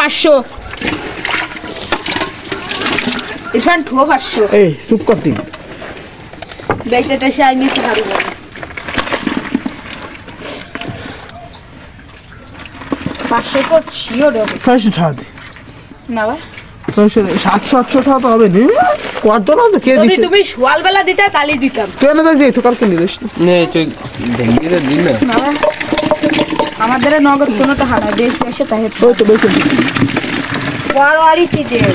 পাঁচশো। ইরফান ঠো পাঁচশো। এই চুপ কর তুই। বেঁচে টেসে আমি একটু ভালো পাঁচশো তো শিওর ছয়শো টাকা দে। না ছয়শো সাতশো আটশো টাকা তো হবে নি। কত না তো কে দিছে? তুমি সকালবেলা দিতে তাহলে দিতাম। তুই একটু কালকে নিলিস নে তুই ভেঙে দিন না আমাদের নগদ কোনো টাকা নাই বেশি আসে তাই ওই তো বেশি বড় আড়ি কি দিয়ে?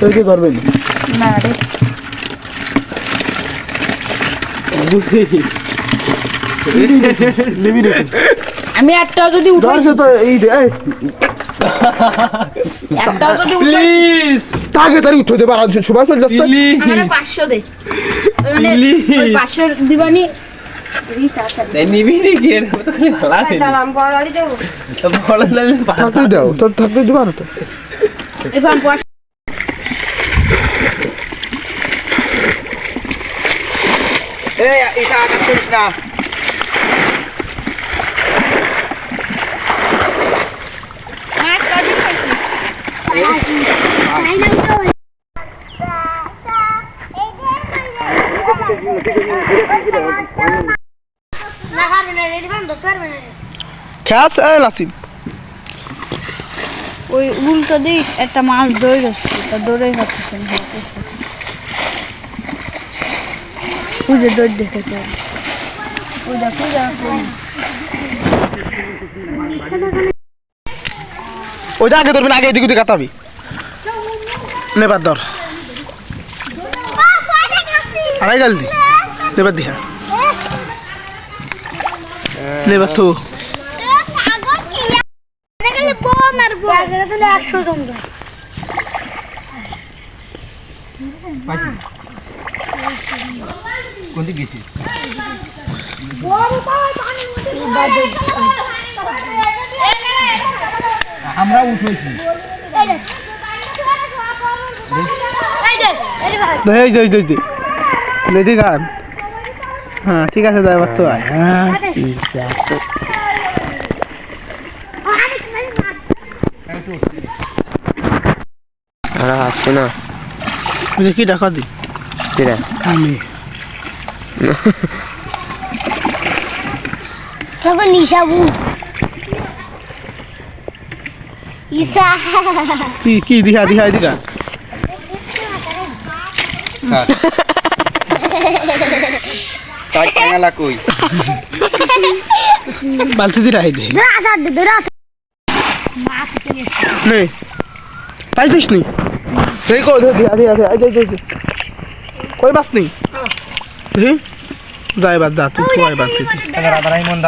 তুই কি না রে। আমি একটাও যদি উঠাই ধরছে তো এই দে এই। একটাও যদি উঠাই প্লিজ। তাকে তারি উঠে দে প্লিজ। মানে পাঁচশো দে। ওই মানে Please. ওই পাঁচশো দিবানি থাকতে দাও তোর থাকতে দিবা না তো এরপর পাঁচ- এই এটা আঘাত করিস না খ্যাস ওই উল্টো দিক একটা মাছ দৌড় গেছে তা দৌড়াই হচ্ছে না। খুঁজে দৌড় দেখেছে খুঁজা খুঁজা ওইটা আগে ধরবি না আগে এদিক ওদিক কাটাবি। নেবার ধর। আড়াই গাল দি। নেবার দিহা নেবার তো। আমরা উঠেছি। এই যে এই যে, এই যে গান হ্যাঁ ঠিক আছে এবার তো হ্যাঁ আমরা আসছে না। কি ডাকা দি? কিরা আমি। নিশাবু ইসা কি কি দিহা দিহা স্যার। তাই কই? বালতি দি। রাই দে রাসা নে পাই দিস নি? সেই কো দে দিহা দিহা দিহা এই যে কই বাস নেই তুই যাই বাস যা তুই কই বাস তুই মন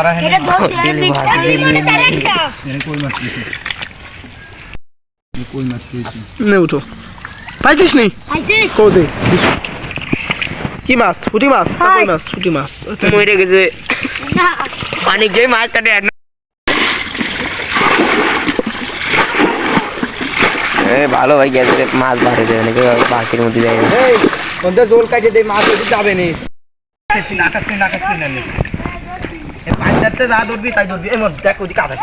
নে উঠো। পাইছিস নি? কো দে কি মাছ পুঁটি মাছ কই মাছ পুঁটি মাছ মরে গেছে অনেক যে মাছ কাটে এ ভালো ভাই গেছে মাছ বাড়ে দেবে নাকি বাকির মধ্যে যায় এই কোনটা জোল কাজে দে মাছ ওদিকে যাবে নি নাকাচ্ছি নাকাচ্ছি না পাঁচটাতে যা ধরবি তাই ধরবি এই মধ্যে দেখ ওদিকে না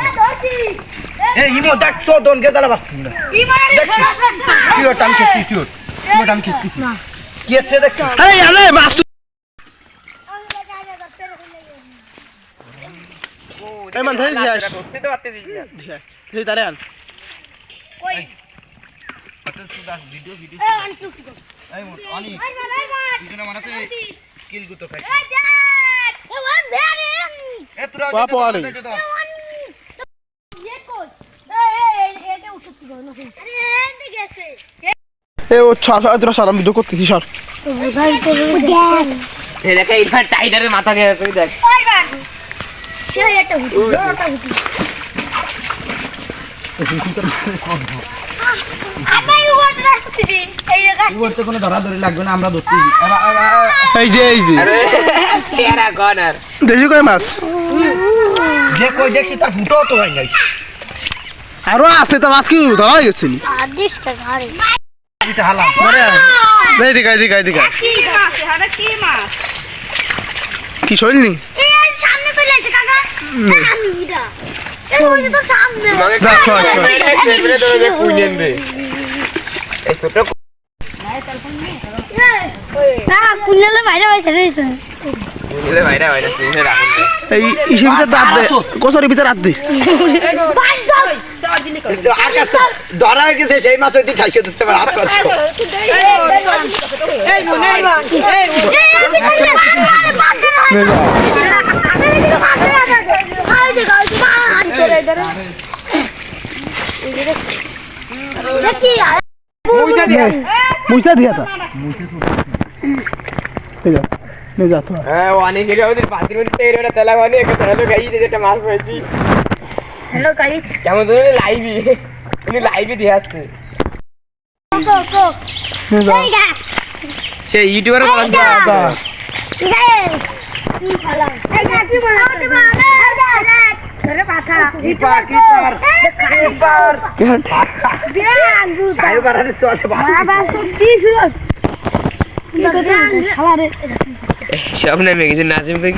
এই ইমো দেখ চো দন গে দালা বাস না তুই ওটা আমি খেয়েছি তুই তুই ওটা আমি খেয়েছি কি আছে দেখ। এই আলে মাছ তুই- এই মান ধরে দিয়াস ধরতে তো পারতেছিস না এই তারে আন। ভিডিও ভিডিও এই মোট অনি দুজনে মারাতে কিল গুতো খাই এ তোরা বাপ আরে। এ ও ছাড় তোরা সারাম ভিডিও করতেছি সর এই দেখ এইবার টাইটারের মাথা দিয়ে দেখ। করতে কোনো ধরাধরি লাগবে না আমরা ধরতেছি। এই যে এই যে। তেরা কর্নার দেশি কই মাছ? দেখছি তার ফুটো তো আরও আছে তো মাছ কি ধরা হয়ে এটা হালাম। এই দিকা এই দিকা এই কি মাছ? আরে কি মাছ? কি শৈলনি? এই ইসের ভিতরে দাঁত দে। কচুরির ভিতরে দাঁত দে। আকাশ তো ধরা হয়ে গেছে সেই মাছ ওই ঠাইছে দিতে পারে হাত পাচ্ছ। নে যা নে। মুইসা দিয়া তা। নে যা নে যা তো। হ্যাঁ অনেক হিরো ওদের বাতির মধ্যে তেল ওটা তেলা মানে একটা হ্যালো গাইছে যেটা মাছ হয়েছি। হ্যালো গাইস কেমন ধরে লাইভই উনি লাইভে দিয়ে আসছে। নে সে ইউটিউবারে সব নেমে গেছে নাজিম ভাই